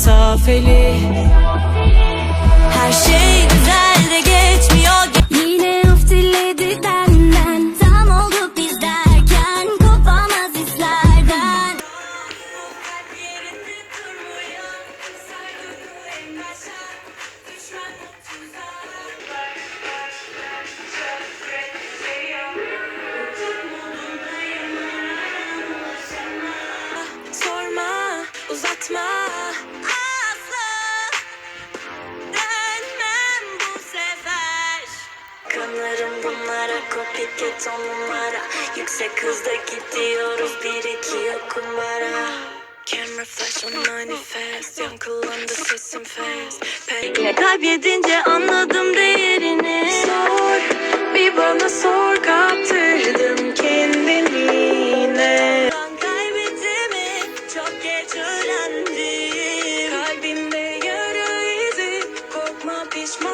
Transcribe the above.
mesafeli. Her şey güzel de geçmiyor. Yine of dilledi benden. Tam olduk biz derken Kopamaz hislerden Sorma, uzatma Kanarım bunlara copycat on numara. Yüksek hızda gidiyoruz bir iki yok kumbara. Camera flash on manifest. Yankılandı sesim fast. Pek kaybedince anladım değerini. Sor, bir bana sor Kaptırdım kendimi yine. Ben kaybettiğimi çok geç öğrendim. Kalbimde yara izi Korkma pişman